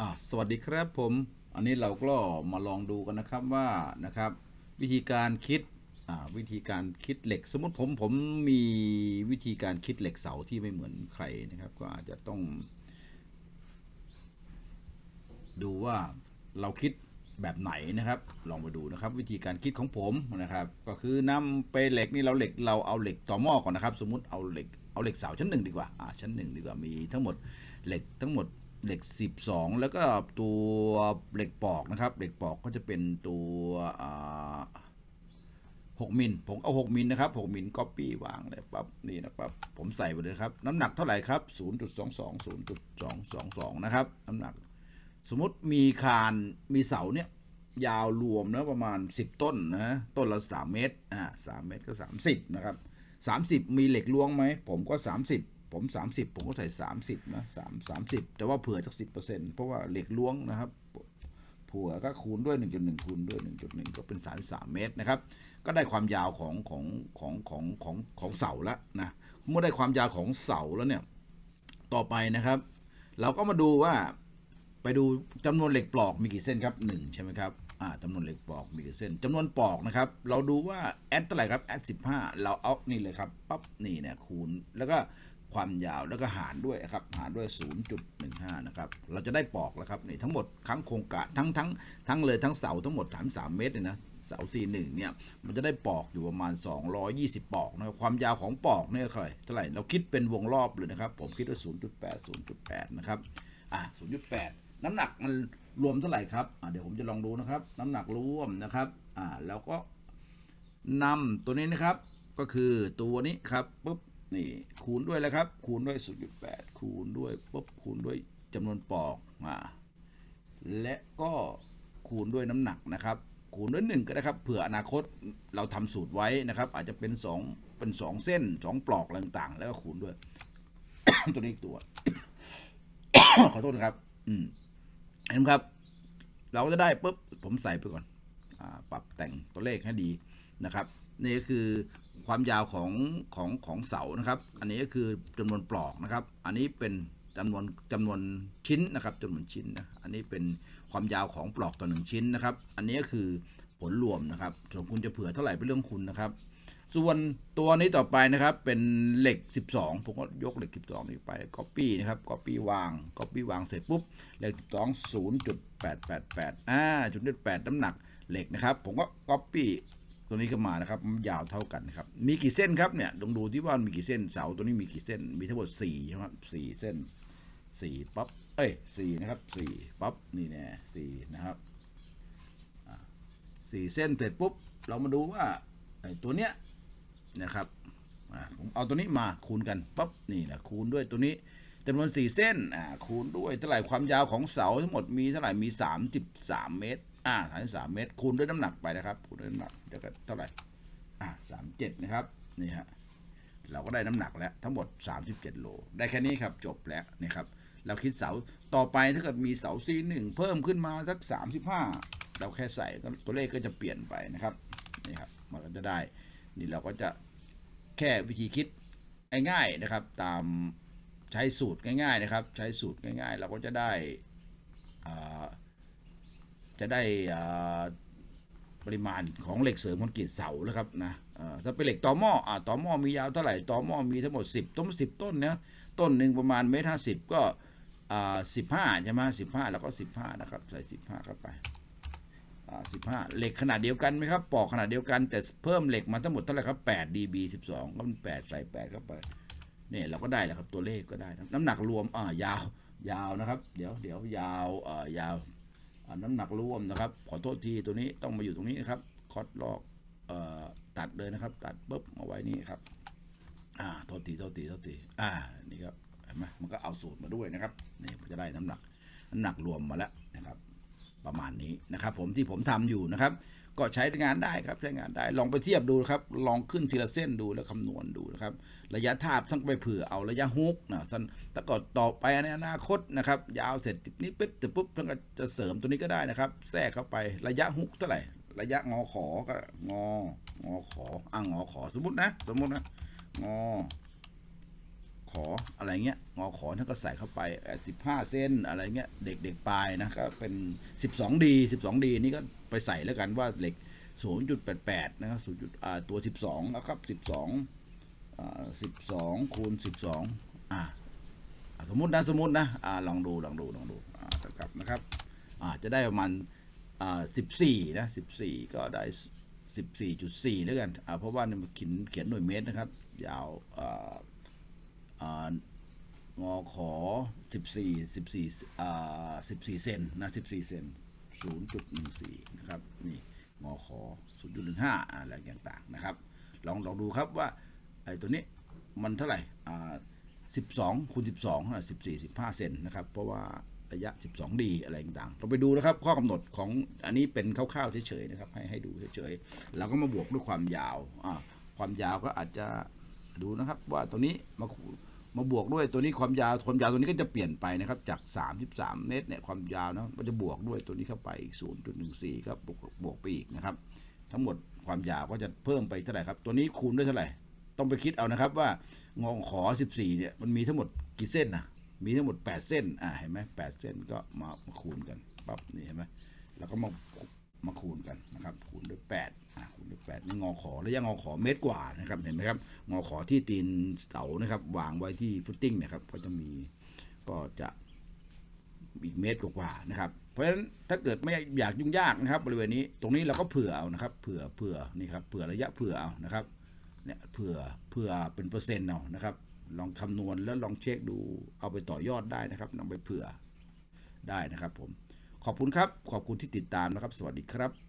อะสวัสดีครับผม อันนี้เราก็มาลองดูกันนะครับว่านะครับ วิธีการคิดอ่าวิธีการคิดเหล็ก สมมติผมผมมีวิธีการคิดเหล็กเสาที่ไม่เหมือนใครนะครับ ก็อาจจะต้อง ดูว่าเราคิดแบบไหนนะครับ ลองไปดูนะครับ วิธีการคิดของผมนะครับ ก็คือนำไปเหล็กนี่เราเหล็กเราเอาเหล็กต่อหม้อก่อนนะครับ สมมติเอาเหล็กเอาเหล็กเสาชั้นหนึ่งดีกว่าอ่าชั้นหนึ่งดีกว่ามีทั้งหมดเหล็กทั้งหมด เหล็ก 12 แล้วก็ตัวเหล็กปอกนะครับ เหล็กปอกก็จะเป็นตัว6มิลผมเอา 6มิลนะครับ 6มิลก็ปีวางเลยปั๊บนี่นะปั๊บผมใส่ไปเลยครับ น้ำหนักเท่าไหร่ครับ 0.22 0.222 นะครับ น้ำหนัก สมมติมีคานมีเสาเนี่ยยาวรวมนะประมาณ 10 ต้นนะต้นละ 3 เมตรอ่าสเมตรก็ 30 นะครับ 30 มีเหล็กล้วงไหม ผมก็ 30 ผม 30 ผมก็ใส่ 30นะ3 30 แต่ว่าเผื่อสัก10%เพราะว่าเหล็กล้วงนะครับเผื่อก็คูณด้วย 1.1 คูณด้วย 1.1 ก็เป็น 33 เมตรนะครับ ก็ได้ความยาวของของของของของของเสาล้วนะเมื่อได้ความยาวของเสาแล้วเนี่ยต่อไปนะครับ เราก็มาดูว่าไปดูจำนวนเหล็กปลอกมีกี่เส้นครับหนึ่งใช่ไหมครับอ่าจำนวนเหล็กปลอกมีกี่เส้นจำนวนปลอกนะครับ เราดูว่าแอดเท่าไหร่ครับแอดสิบห้าเราเอานี่เลยครับปั๊บนี่เนี่ยคูณแล้วก็ ความยาวแล้วก็หารด้วยครับหารด้วย 0.15 นะครับเราจะได้ปอกแล้วครับนี่ทั้งหมดทั้งโครงการทั้งทั้งทั้งเลยทั้งเสาทั้งหมด33เมตรเลยนะเสา C1 เนี่ยมันจะได้ปอกอยู่ประมาณ 220 ปอกนะครับความยาวของปอกเนี่ยเท่าไหร่เท่าไหร่เราคิดเป็นวงรอบเลยนะครับ ผมคิดว่า 0.8 0.8 นะครับอะ0.8 น้ำหนักมันรวมเท่าไหร่ครับอะเดี๋ยวผมจะลองดูนะครับ น้ำหนักรวมนะครับอ่าแล้วก็นำตัวนี้นะครับก็คือตัวนี้ครับปุ๊บนี่ คูณด้วยแล้วครับ คูณด้วย0.8คูณด้วยปุ๊บคูณด้วยจำนวนปลอกอ่าและก็คูณด้วยน้ำหนักนะครับ คูณด้วยหนึ่งก็ได้ครับเผื่ออนาคตเราทำสูตรไว้นะครับ อาจจะเป็นสองเป็นสองเส้นสองปลอกต่างๆ แล้วก็คูณด้วย ตัวนี้อีกตัว ขอโทษนะครับ อืมเห็นไหมครับ เราก็จะได้ปุ๊บผมใส่ไปก่อนอาปรับแต่งตัวเลขให้ดีนะครับ นี่ก็คือ ความยาวของของของเสานะครับ อันนี้ก็คือจำนวนปลอกนะครับ อันนี้เป็นจำนวนจำนวนชิ้นนะครับจำนวนชิ้นนะอันนี้เป็นความยาวของปลอกต่อหนึ่งชิ้นนะครับ อันนี้ก็คือผลรวมนะครับส่วนคุณจะเผื่อเท่าไหร่เป็นเรื่องคุณนะครับ ส่วนตัวนี้ต่อไปนะครับเป็นเหล็ก 12 ผมก็ยกเหล็ก 12 นี้ไป copy นะครับ copy วาง copy วางเสร็จปุ๊บเหล็ก 12 0.888อ่าจุดเ8น้ำหนักเหล็กนะครับ ผมก็ copy ตัวนี้ก็มานะครับยาวเท่ากันครับ มีกี่เส้นครับเนี่ยลองดูที่ว่ามีกี่เส้นเสาตัวนี้มีกี่เส้น มีทั้งหมด4ใช่ไหมสี่เส้น4ปั๊บเอ้ย4นะครับ4ปั๊บนี่แน่4นะครับสี่เส้นเสร็จปุ๊บเรามาดูว่าไอ้ตัวเนี้ยนะครับผมเอาตัวนี้มาคูณกันปั๊บนี่นะคูณด้วยตัวนี้ จำนวน 4 เส้นอ่าคูณด้วยเท่าไหร่ความยาวของเสาทั้งหมดมีเท่าไหร่มี 33 เมตรอ่า33 เมตร คูณด้วยน้ำหนักไปนะครับ คูณด้วยน้ำหนักเดี๋ยวก็เท่าไหร่อ่า37 นะครับนี่ฮะเราก็ได้น้ำหนักแล้วทั้งหมด 37 โล ได้แค่นี้ครับจบแล้วนี่ครับเราคิดเสาต่อไปถ้าเกิดมีเสา C1 เพิ่มขึ้นมาสัก 35 เราแค่ใส่ตัวเลขก็จะเปลี่ยนไปนะครับนี่ครับมันก็จะได้ นี่เราก็จะแค่วิธีคิดง่ายๆนะครับตาม ใช้สูตรง่ายๆนะครับ ใช้สูตรง่ายๆ เราก็จะได้จะได้ปริมาณของเหล็กเสริมคอนกรีตเสาแล้วครับนะถ้าเป็นเหล็กต่อหม้ออต่อหม้อมียาวเท่าไหร่ต่อหม้อมีทั้งหมด 10 ต้น10ต้นเนะต้นหนึ่งประมาณเมตรห้าสิบก็สิบห้าใช่ไหมสิบห้าแล้วก็สิบห้านะครับใส่สิบห้าเข้าไปสิบห้าเหล็กขนาดเดียวกันไหมครับปอกขนาดเดียวกันแต่เพิ่มเหล็กมาทั้งหมดเท่าไหร่ครับแปด db สิบสองก็เป็นแปดใส่แปดเข้าไป เนี่ยเราก็ได้แล้วครับตัวเลขก็ได้นะน้ำหนักรวมอ่ายาว ยาวนะครับ เดี๋ยวเดี๋ยวยาวอ่ายาวน้ำหนักรวมนะครับ ขอโทษทีตัวนี้ต้องมาอยู่ตรงนี้นะครับคอดลอกเอ่อตัดเลยนะครับ ตัดปุ๊บมาไว้นี่ครับอ่าโทษทีโทษทีโทษทีอ่านี่ครับเห็นไหมมันก็เอาสูตรมาด้วยนะครับนี่ผมจะได้น้ำหนัก น้ำหนักรวมมาแล้วนะครับ ประมาณนี้นะครับ ผมที่ผมทำอยู่นะครับ ก็ใช้งานได้ครับใช้งานได้ ลองไปเทียบดูครับ ลองขึ้นทีละเส้นดูแล้วคำนวณดูนะครับ ระยะทาบทั้งไปเผื่อเอาระยะฮุกนะสั้นแต่ก็ต่อไปในอนาคตนะครับ ยาวเสร็จนี้ปุ๊บแต่ปุ๊บท่านก็จะเสริมตัวนี้ก็ได้นะครับ แทรกเข้าไประยะฮุกเท่าไหร่ระยะงอขอก็งองอขออ่างงอขอสมมตินะ สมมตินะงอ ขออะไรเงี้ยงอขอท่านก็ใส่เข้าไปสิบห้าเส้นอะไรเงี้ยเด็กเด็กปลายนะก็เป็นสิบสองดีสิบสองดีนี่ก็ไปใส่แล้วกันว่าเหล็กศูนย์จุดแปดแปดนะครับศูนย์จุดอ่าตัวสิบสองนะครับสิบสองอ่าสิบสองคูณสิบสองอ่าสมมตินะสมมตินะอ่าลองดูลองดูลองดูอ่าเท่ากับนะครับอ่าจะได้ประมาณอ่าสิบสี่นะสิบสี่ก็ได้สิบสี่จุดสี่แล้วกันอ่าเพราะว่าเนี่ยมันเขียนเขียนหน่วยเมตรนะครับ ยาวอ่า งอขอสิบสี่สิบสี่อ่าสิบสี่เซนนะสิบสี่เซนศูนย์จุดหนึ่งสี่นะครับ นี่งอขอศูนย์จุดหนึ่งห้าอะไรต่างๆนะครับ ลองลองดูครับว่าไอ้ตัวนี้มันเท่าไหร่อ่า12คูณ12อะ14 15 เซนนะครับ เพราะว่าระยะ 12ดีอะไรต่างๆ เราไปดูนะครับ ข้อกำหนดของอันนี้เป็นคร่าวๆเฉยๆนะครับ ให้ให้ดูเฉยๆ แล้วก็มาบวกด้วยความยาวอ่าความยาวก็อาจจะ ดูนะครับว่าตัวนี้มามาบวกด้วยตัวนี้ความยาวความยาวตัวนี้ก็จะเปลี่ยนไปนะครับจาก 33 เมตรเนี่ยความยาวนะมันจะบวกด้วยตัวนี้เข้าไปอีก 0.14ก็บวกบวกไปอีกนะครับ ทั้งหมดความยาวก็จะเพิ่มไปเท่าไหร่ครับ ตัวนี้คูณด้วยเท่าไหร่ ต้องไปคิดเอานะครับว่างองขอ 14 เนี่ยมันมีทั้งหมดกี่เส้นนะมีทั้งหมด 8 เส้นอ่าเห็นไหม8เส้นก็มามาคูณกันปั๊บนี่เห็นไหมแล้วก็มา มาคูณกันนะครับคูณด้วย8อ่าคูณด้วย8นี่งอขอระยะงอขอเมตรกว่านะครับเห็นไหมครับงอขอที่ตีนเสานะครับวางไว้ที่ฟุตติ้งนะครับก็จะมีก็จะอีกเมตรกว่านะครับเพราะฉะนั้นถ้าเกิดไม่อยากยุ่งยากนะครับ บริเวณนี้ตรงนี้เราก็เผื่อเอานะครับเผื่อเผื่อนี่ครับเผื่อระยะเผื่อเอานะครับเนี่ยเผื่อเผื่อเป็นเปอร์เซ็นต์เอานะครับ ลองคำนวณแล้วลองเช็คดูเอาไปต่อยอดได้นะครับนำไปเผื่อได้นะครับผม ขอบคุณครับ ขอบคุณที่ติดตามนะครับ สวัสดีครับ